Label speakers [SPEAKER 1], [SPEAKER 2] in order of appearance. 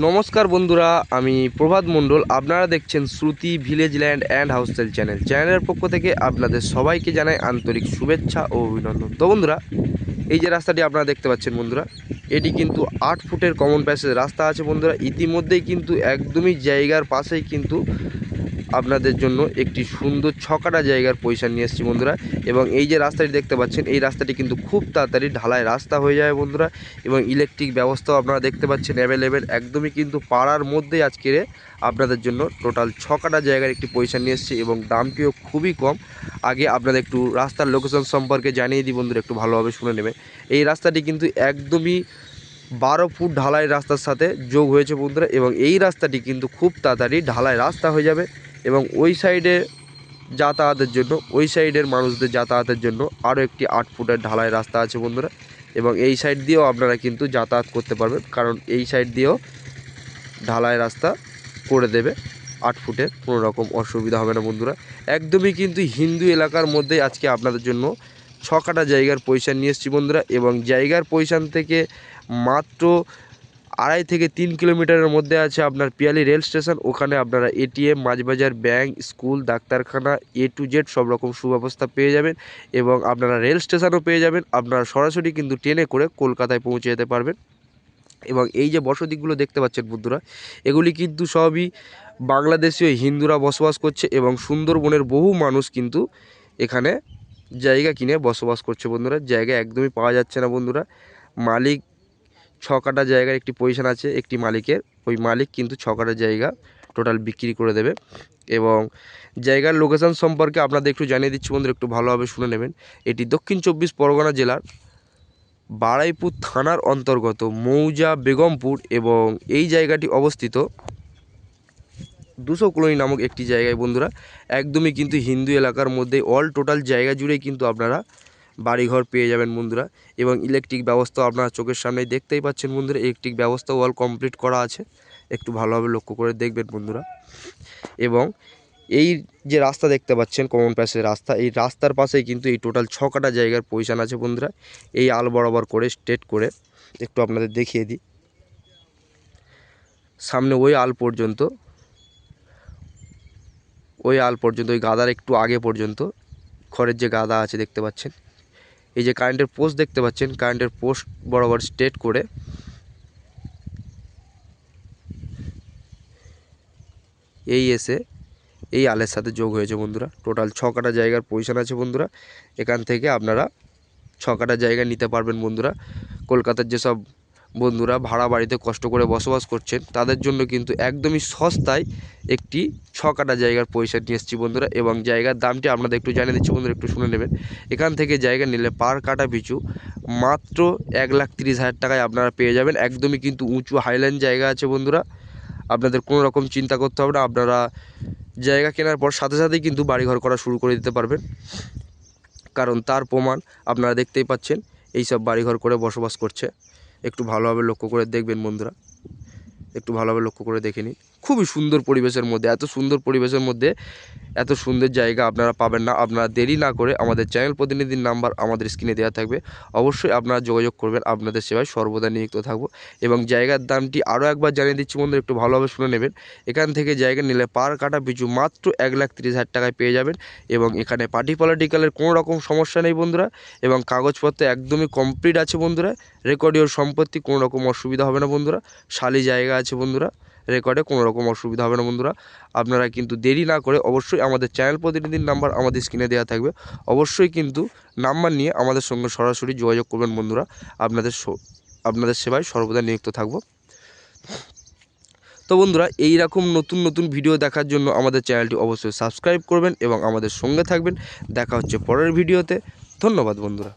[SPEAKER 1] নমস্কার বন্ধুরা, আমি প্রভাত মণ্ডল। আপনারা দেখছেন শ্রুতি ভিলেজ ল্যান্ড অ্যান্ড হাউসেল চ্যানেল। চ্যানেলের পক্ষ থেকে আপনাদের সবাইকে জানাই আন্তরিক শুভেচ্ছা ও অভিনন্দন। তো বন্ধুরা, এই যে রাস্তাটি আপনারা দেখতে পাচ্ছেন বন্ধুরা, এটি কিন্তু আট ফুটের কমন প্যাসেজ রাস্তা আছে বন্ধুরা। ইতিমধ্যেই কিন্তু একদমই জায়গার পাশেই কিন্তু আপনাদের জন্য একটি সুন্দর ছকাটা জায়গার পয়সা নিয়ে এসেছি বন্ধুরা। এবং এই যে রাস্তাটি দেখতে পাচ্ছেন, এই রাস্তাটি কিন্তু খুব তাড়াতাড়ি ঢালাই রাস্তা হয়ে যাবে বন্ধুরা। এবং ইলেকট্রিক ব্যবস্থাও আপনারা দেখতে পাচ্ছেন অ্যাভেলেবেল একদমই কিন্তু পাড়ার মধ্যেই আজকে আপনাদের জন্য টোটাল ছকাটা জায়গার একটি পয়সা নিয়ে এসেছি এবং দামটিও খুবই কম। আগে আপনাদের একটু রাস্তার লোকেশন সম্পর্কে জানিয়ে দিই বন্ধুরা, একটু ভালোভাবে শুনে নেবে এই রাস্তাটি কিন্তু একদমই বারো ফুট ঢালাই রাস্তার সাথে যোগ হয়েছে বন্ধুরা। এবং এই রাস্তাটি কিন্তু খুব তাড়াতাড়ি ঢালাই রাস্তা হয়ে যাবে। এবং ওই সাইডে যাতায়াতের জন্য, ওই সাইডের মানুষদের যাতায়াতের জন্য আরও একটি আট ফুটের ঢালাই রাস্তা আছে বন্ধুরা। এবং এই সাইড দিয়েও আপনারা কিন্তু যাতায়াত করতে পারবেন, কারণ এই সাইড দিয়েও ঢালাই রাস্তা করে দেবে। আট ফুটের কোনো রকম অসুবিধা হবে না বন্ধুরা। একদমই কিন্তু হিন্দু এলাকার মধ্যে আজকে আপনাদের জন্য ছ কাটা জায়গার পয়সা নিয়ে এসেছি বন্ধুরা। এবং জায়গার পয়সান থেকে মাত্র আড়াই থেকে তিন কিলোমিটারের মধ্যে আছে আপনার পিয়ালি রেল স্টেশন। ওখানে আপনারা এটিএম মাঝবাজার, ব্যাংক, স্কুল, ডাক্তারখানা, এ টু জেড সব রকম সুব্যবস্থা পেয়ে যাবেন এবং আপনারা রেল স্টেশনও পেয়ে যাবেন। আপনারা সরাসরি কিন্তু ট্রেনে করে কলকাতায় পৌঁছে যেতে পারবেন। এবং এই যে বসতিগুলো দেখতে পাচ্ছেন বন্ধুরা, এগুলি কিন্তু সবই বাংলাদেশীয় হিন্দুরা বসবাস করছে এবং সুন্দরবনের বহু মানুষ কিন্তু এখানে জায়গা কিনে বসবাস করছে বন্ধুরা। জায়গা একদমই পাওয়া যাচ্ছে না বন্ধুরা। মালিক ছ কাটা জায়গার একটি পজিশন আছে, একটি মালিকের। ওই মালিক কিন্তু ছ কাটা জায়গা টোটাল বিক্রি করে দেবে। এবং জায়গার লোকেশন সম্পর্কে আপনাদের একটু জানিয়ে দিচ্ছি বন্ধুরা, একটু ভালোভাবে শুনে নেবেন। এটি দক্ষিণ চব্বিশ পরগনা জেলার বাড়াইপুর থানার অন্তর্গত মৌজা বেগমপুর এবং এই জায়গাটি অবস্থিত দুশো কলোনি নামক একটি জায়গায় বন্ধুরা। একদমই কিন্তু হিন্দু এলাকার মধ্যে অল টোটাল জায়গা জুড়েই কিন্তু আপনারা বাড়িঘর পেয়ে যাবেন বন্ধুরা। এবং ইলেকট্রিক ব্যবস্থা আপনারা চোখের সামনেই দেখতেই পাচ্ছেন বন্ধুরা ইলেকট্রিক ব্যবস্থা অল কমপ্লিট করা আছে। একটু ভালোভাবে লক্ষ্য করে দেখবেন বন্ধুরা। এবং এই যে রাস্তা দেখতে পাচ্ছেন কমন প্যাসের রাস্তা, এই রাস্তার পাশেই কিন্তু এই টোটাল ছ কাটা জায়গার পজিশান আছে বন্ধুরা। এই আল বরাবর করে স্ট্রেট করে একটু আপনাদের দেখিয়ে দিই। সামনে ওই আল পর্যন্ত, ওই আল পর্যন্ত, ওই গাদার একটু আগে পর্যন্ত খড়ের যে গাদা আছে দেখতে পাচ্ছেন। এই যে কারেন্টের পোস্ট দেখতে পাচ্ছেন কারেন্টের পোস্ট বরাবর স্ট্রেট করে এই এসে এই আলের সাথে যোগ হয়েছে বন্ধুরা। টোটাল ছ কাটা জায়গার পজিশান আছে বন্ধুরা। এখান থেকে আপনারা ছ কাটা জায়গা নিতে পারবেন বন্ধুরা। কলকাতার যেসব বন্ধুরা ভাড়া বাড়িতে কষ্ট করে বসবাস করছেন, তাদের জন্য কিন্তু একদমই সস্তায় একটি ছ কাটা জায়গার পয়সা নিয়ে এসেছি বন্ধুরা এবং জায়গার দামটি আপনাদের একটু জানিয়ে দিচ্ছি বন্ধুরা, একটু শুনে নেবেন। এখান থেকে জায়গা নিলে পার কাটা পিছু মাত্র এক লাখ তিরিশ হাজার টাকায় আপনারা পেয়ে যাবেন। একদমই কিন্তু উঁচু হাইল্যান্ড জায়গা আছে বন্ধুরা, আপনাদের কোনো রকম চিন্তা করতে হবে না, আপনারা জায়গা কেনার পর সাথে সাথেই কিন্তু বাড়িঘর করা শুরু করে দিতে পারবেন। কারণ তার প্রমাণ আপনারা দেখতেই পাচ্ছেন এই সব বাড়িঘর করে বসবাস করছে। একটু ভালোভাবে লক্ষ্য করে দেখবেন বন্ধুরা। একটু ভালোভাবে লক্ষ্য করে দেখে নিন। খুবই সুন্দর পরিবেশের মধ্যে, এত সুন্দর পরিবেশের মধ্যে এত সুন্দর জায়গা আপনারা পাবেন না। আপনারা দেরি না করে আমাদের চ্যানেল প্রতিনিধির নাম্বার আমাদের স্ক্রিনে দেওয়া থাকবে। অবশ্যই আপনারা যোগাযোগ করবেন, আপনাদের সেবায় সর্বদা নিযুক্ত থাকব এবং জায়গার দামটি আরও একবার জানিয়ে দিচ্ছি বন্ধুরা, একটু ভালোভাবে শুনে নেবেন। এখান থেকে জায়গা নিলে পার কাটা পিছু মাত্র এক লাখ তিরিশ হাজার টাকায় পেয়ে যাবেন এবং এখানে পার্টি পলিটিক্যালের কোনো রকম সমস্যা নেই বন্ধুরা এবং কাগজপত্র একদমই কমপ্লিট আছে বন্ধুরা। রেকর্ডীয় সম্পত্তি কোনো রকম অসুবিধা হবে না বন্ধুরা। শালি জায়গা আছে বন্ধুরা। রেকর্ডে কোনো রকম অসুবিধা হবে না বন্ধুরা। আপনারা কিন্তু দেরি না করে অবশ্যই আমাদের চ্যানেল প্রতিনিধির নাম্বার আমাদের স্ক্রিনে দেওয়া থাকবে। অবশ্যই কিন্তু নাম্বার নিয়ে আমাদের সঙ্গে সরাসরি যোগাযোগ করবেন বন্ধুরা। আপনাদের আপনাদের সেবায় সর্বদা নিযুক্ত থাকব। তো বন্ধুরা এই রকম নতুন নতুন ভিডিও দেখার জন্য আমাদের চ্যানেলটি অবশ্যই সাবস্ক্রাইব করবেন এবং আমাদের সঙ্গে থাকবেন। দেখা হচ্ছে পরের ভিডিওতে। ধন্যবাদ বন্ধুরা।